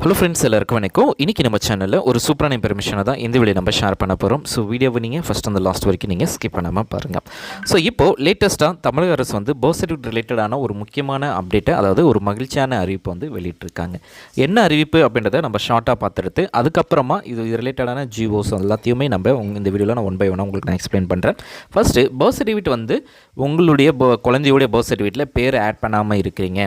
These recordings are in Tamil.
ஹலோ ஃப்ரெண்ட்ஸ் எல்லாருக்கும் வணக்கம். இன்றைக்கி நம்ம சேனலில் ஒரு சூப்பரான இன்ஃபர்மேஷனை தான் இந்த வீடியோ நம்ம ஷேர் பண்ண போகிறோம் ஸோ வீடியோவை நீங்கள் ஃபஸ்ட் அந்த லாஸ்ட் வரைக்கும் நீங்கள் ஸ்கிப் பண்ணாமல் பாருங்கள் ஸோ இப்போது லேட்டஸ்ட்டாக தமிழக அரசு வந்து பர்த் சர்டிஃபிகேட் ரிலேட்டடான ஒரு முக்கியமான அப்டேட்டை அதாவது ஒரு மகிழ்ச்சியான அறிவிப்பு வந்து வெளியிட்டிருக்காங்க. என்ன அறிவிப்பு அப்படின்றத நம்ம ஷார்ட்டாக பார்த்துடுத்து அதுக்கப்புறமா இது ரிலேட்டடான ஜிஓஸ் எல்லாத்தையுமே நம்ம உங்க இந்த வீடியோவில் நான் ஒன் பை ஒன்னாக உங்களுக்கு நான் எக்ஸ்பிளைன் பண்ணுறேன் ஃபஸ்ட்டு பர்த் சர்டிஃபிகேட் வந்து உங்களுடைய குழந்தையுடைய பர்த் சர்டிஃபிகேட்டில் பேர் ஆட் பண்ணாமல் இருக்கிறீங்க.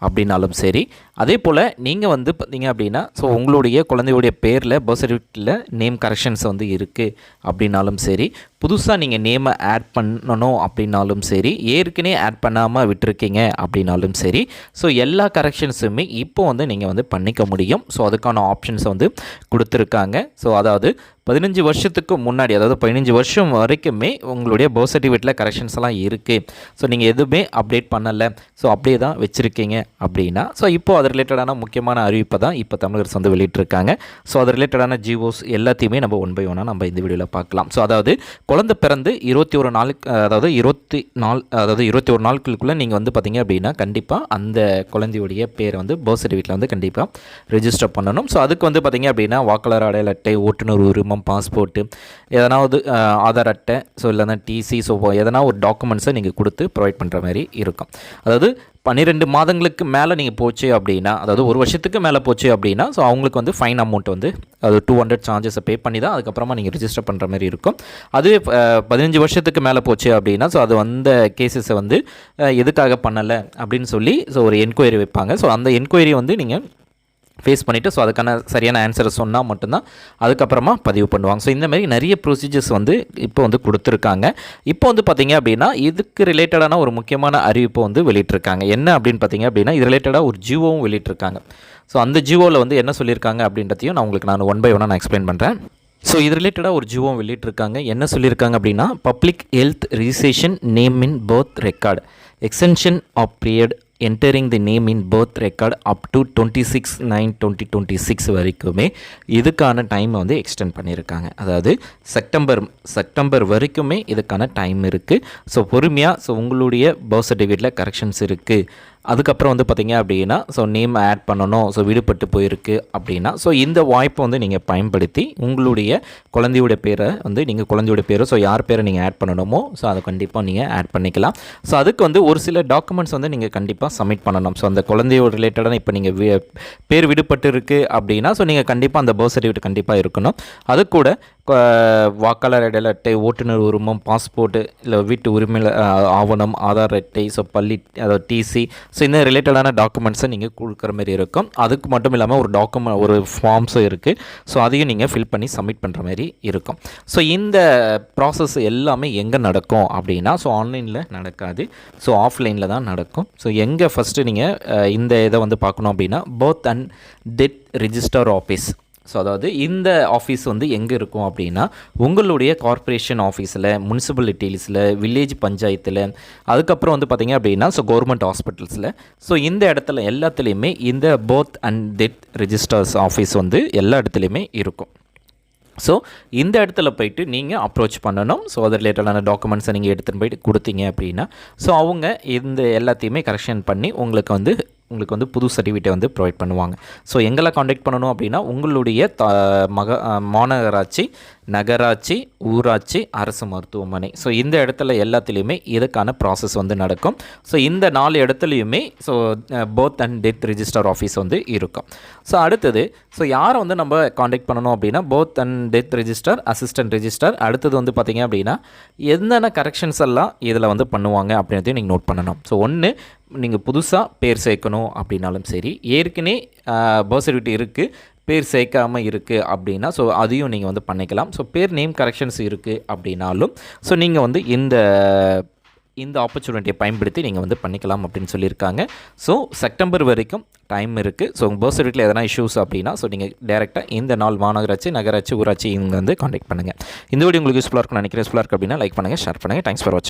அப்படின்னாலும் சரி. அதே போல் நீங்கள் வந்து பார்த்தீங்க அப்படின்னா ஸோ உங்களுடைய குழந்தையுடைய பேரில் பர்த் சர்டிஃபிகேட்டில் நேம் கரெக்ஷன்ஸ் வந்து இருக்குது அப்படின்னாலும் சரி புதுசாக நீங்கள் நேமை ஆட் பண்ணணும் அப்படின்னாலும் சரி ஏற்கனவே ஆட் பண்ணாமல் விட்டுருக்கீங்க அப்படின்னாலும் சரி ஸோ எல்லா கரெக்ஷன்ஸுமே இப்போ வந்து நீங்கள் வந்து பண்ணிக்க முடியும். ஸோ அதுக்கான ஆப்ஷன்ஸ் வந்து கொடுத்துருக்காங்க. ஸோ அதாவது பதினஞ்சு வருஷத்துக்கு முன்னாடி அதாவது பதினஞ்சு வருஷம் வரைக்குமே உங்களுடைய பர்த் சர்டிஃபிகேட்டில் கரெக்ஷன்ஸ் எல்லாம் இருக்குது ஸோ நீங்கள் எதுவுமே அப்டேட் பண்ணலை. ஸோ அப்படியே தான் வச்சுருக்கீங்க அப்படின்னா ஸோ இப்போ அது ரிலேட்டடான முக்கியமான அறிவிப்பை தான் இப்போ தமிழர் வந்து வெளியிட்டிருக்காங்க. ஸோ அது ரிலேட்டடான ஜிஓஸ் எல்லாத்தையுமே நம்ம ஒன் பை ஒன்னாக நம்ம இந்த வீடியோவில் பார்க்கலாம். ஸோ அதாவது குழந்தை பிறந்து இருபத்தி ஒரு நாளுக்கு அதாவது இருபத்தி நாள் அதாவது இருபத்தி ஒரு நாட்களுக்குள்ளே நீங்கள் வந்து பார்த்தீங்க அப்படின்னா கண்டிப்பாக அந்த குழந்தையுடைய பேரை வந்து பர்த் சர்டிஃபிகேட்டில் வந்து கண்டிப்பாக ரெஜிஸ்டர் பண்ணணும். ஸோ அதுக்கு வந்து பார்த்தீங்க அப்படின்னா வாக்காளர் அடையாள அட்டை ஓட்டுநர் உரிமம் பாஸ்போர்ட்டு எதனாவது ஆதார் அட்டை ஸோ இல்லைன்னா டிசி ஸோ எதனா ஒரு டாக்குமெண்ட்ஸை நீங்கள் கொடுத்து ப்ரொவைட் பண்ணுற மாதிரி இருக்கும். அதாவது பன்னிரெண்டு மாதங்களுக்கு மேலே நீங்கள் போச்சு அப்படின்னா அதாவது ஒரு வருஷத்துக்கு மேலே போச்சு அப்படின்னா ஸோ அவங்களுக்கு வந்து ஃபைன் அமௌண்ட் வந்து அது டூ ஹண்ட்ரட் சார்ஜஸை பே பண்ணி தான் அதுக்கப்புறமா நீங்கள் ரிஜிஸ்டர் பண்ணுற மாதிரி இருக்கும். அதுவே பதினஞ்சு வருஷத்துக்கு மேலே போச்சு அப்படின்னா ஸோ அது வந்த கேசஸை வந்து எதுக்காக பண்ணலை அப்படின்னு சொல்லி ஸோ ஒரு என்கொயரி வைப்பாங்க. ஸோ அந்த என்கொயரி வந்து நீங்கள் ஃபேஸ் பண்ணிவிட்டு ஸோ அதுக்கான சரியான ஆன்சரை சொன்னால் மட்டும்தான் அதுக்கப்புறமா பதிவு பண்ணுவாங்க. ஸோ இந்தமாரி நிறைய ப்ரொசீஜர்ஸ் வந்து இப்போ வந்து கொடுத்துருக்காங்க. இப்போ வந்து பார்த்திங்க அப்படின்னா இதுக்கு ரிலேட்டடான ஒரு முக்கியமான அறிவிப்பு வந்து வெளியிட்டிருக்காங்க. என்ன அப்படின்னு பார்த்தீங்க அப்படின்னா இது ரிலேட்டடாக ஒரு ஜியோவும் வெளியிட்டிருக்காங்க. ஸோ அந்த ஜியோவில் வந்து என்ன சொல்லியிருக்காங்க அப்படின்றதையும் நான் உங்களுக்கு நான் ஒன் பை ஒன்னாக நான் எக்ஸ்பிளைன் பண்ணுறேன் ஸோ இது ரிலேட்டடாக ஒரு ஜியோவும் வெளியிட்டிருக்காங்க. என்ன சொல்லியிருக்காங்க அப்படின்னா public health registration name in birth record extension of period entering the name in birth record up to twenty six nine twenty twenty six வரைக்குமே இதுக்கான டைமை வந்து எக்ஸ்டெண்ட் பண்ணியிருக்காங்க. அதாவது செப்டம்பர் செப்டம்பர் வரைக்குமே இதுக்கான டைம் இருக்குது ஸோ பொறுமையாக ஸோ உங்களுடைய பர்த் சர்டிஃபிகேட்டில் கரெக்ஷன்ஸ் இருக்குது அதுக்கப்புறம் வந்து பார்த்தீங்க அப்படின்னா ஸோ நேம் ஆட் பண்ணணும் ஸோ விடுபட்டு போயிருக்கு அப்படின்னா ஸோ இந்த வாய்ப்பை வந்து நீங்கள் பயன்படுத்தி உங்களுடைய குழந்தையுடைய பேரை வந்து நீங்கள் குழந்தையோட பேரை ஸோ யார் பேரை நீங்கள் ஆட் பண்ணணுமோ ஸோ அதை கண்டிப்பாக நீங்கள் ஆட் பண்ணிக்கலாம். ஸோ அதுக்கு வந்து ஒரு சில டாக்குமெண்ட்ஸ் வந்து நீங்கள் கண்டிப்பாக சப்மிட் பண்ணணும். ஸோ அந்த குழந்தையோட ரிலேட்டடான இப்போ நீங்கள் வி- பேர் விடுபட்டு இருக்குது அப்படின்னா ஸோ நீங்கள் கண்டிப்பாக அந்த பர்த் சர்டிஃபிகேட் கண்டிப்பாக இருக்கணும். அது கூட வாக்காளர் இடையில அட்டை ஓட்டுநர் உரிமம் பாஸ்போர்ட்டு இல்லை வீட்டு உரிமையில் ஆவணம் ஆதார் அட்டை ஸோ பள்ளி அதாவது டிசி ஸோ இந்த ரிலேட்டடான டாக்குமெண்ட்ஸை நீங்கள் கொடுக்குற மாதிரி இருக்கும். அதுக்கு மட்டும் இல்லாமல் ஒரு டாக்குமெண்ட் ஒரு ஃபார்ம்ஸும் இருக்குது ஸோ அதையும் நீங்கள் ஃபில் பண்ணி சப்மிட் பண்ணுற மாதிரி இருக்கும். ஸோ இந்த ப்ராசஸ் எல்லாமே எங்கே நடக்கும் அப்படின்னா ஸோ ஆன்லைனில் நடக்காது. ஸோ ஆஃப்லைனில் தான் நடக்கும். ஸோ எங்கே ஃபஸ்ட்டு நீங்கள் இந்த இதை வந்து பார்க்கணும் அப்படின்னா birth and death register office so அதாவது இந்த ஆஃபீஸ் வந்து எங்கே இருக்கும் அப்படின்னா உங்களுடைய கார்ப்பரேஷன் ஆஃபீஸில் முனிசிபாலிட்டிஸில் வில்லேஜ் பஞ்சாயத்தில் அதுக்கப்புறம் வந்து பார்த்திங்க அப்படின்னா ஸோ கவர்மெண்ட் ஹாஸ்பிட்டல்ஸில் ஸோ இந்த இடத்துல எல்லாத்துலேயுமே இந்த birth and death registers office வந்து எல்லா இடத்துலையுமே இருக்கும். ஸோ இந்த இடத்துல போயிட்டு நீங்கள் அப்ரோச் பண்ணணும். ஸோ அது ரிலேட்டடான டாக்குமெண்ட்ஸை நீங்கள் எடுத்துகிட்டு போயிட்டு கொடுத்தீங்க அப்படின்னா ஸோ அவங்க இந்த எல்லாத்தையுமே கரெக்ஷன் பண்ணி உங்களுக்கு வந்து உங்களுக்கு வந்து புது சர்டிஃபிகேட்டை வந்து ப்ரொவைட் பண்ணுவாங்க. ஸோ எங்கெல்லாம் காண்டாக்ட் பண்ணணும் அப்படின்னா உங்களுடைய த மக மாநகராட்சி நகராட்சி ஊராட்சி அரசு மருத்துவமனை. ஸோ இந்த இடத்துல எல்லாத்துலேயுமே இதுக்கான ப்ராசஸ் வந்து நடக்கும். ஸோ இந்த நாலு இடத்துலையுமே so birth and death register office வந்து இருக்கும். ஸோ அடுத்தது ஸோ யாரை வந்து நம்ம காண்டாக்ட் பண்ணணும் அப்படின்னா birth and death register assistant register அடுத்தது வந்து பார்த்திங்க அப்படின்னா என்னென்ன கரெக்ஷன்ஸ் எல்லாம் இதில் வந்து பண்ணுவாங்க அப்படின்றதையும் நீங்கள் நோட் பண்ணணும். ஸோ ஒன்று நீங்கள் புதுசாக பேர் சேர்க்கணும் அப்படின்னாலும் சரி ஏற்கனவே uh, பர்த் சர்டிஃபிகேட் இருக்குது பேர் சேர்க்காமல் இருக்குது அப்படின்னா ஸோ அதையும் நீங்கள் வந்து பண்ணிக்கலாம். ஸோ பேர் நேம் கரெக்ஷன்ஸ் இருக்குது அப்படின்னாலும் ஸோ நீங்கள் வந்து இந்த இந்த ஆப்பர்ச்சுனிட்டியை பயன்படுத்தி நீங்கள் வந்து பண்ணிக்கலாம் அப்படின்னு சொல்லியிருக்காங்க. ஸோ செப்டம்பர் வரைக்கும் டைம் இருக்குது ஸோ உங்கள் பர்த் சர்டிஃபிகேட்டில் எதனா இஷ்யூஸ் அப்படின்னா ஸோ நீங்கள் டேரெக்டாக இந்த நாள் மாநகராட்சி நகராட்சி ஊராட்சி இவங்க வந்து காண்டாக்ட் பண்ணுங்கள் இந்த வீடியோ உங்களுக்கு யூஸ்ஃபுல்லாக இருக்கும் நினைக்கிறேன். யூஸ்ஃபுல்லாக இருக்குது அப்படின்னா லைக் பண்ணுங்கள் ஷேர் பண்ணுங்கள் தேங்க்ஸ் ஃபார் வாட்சிங்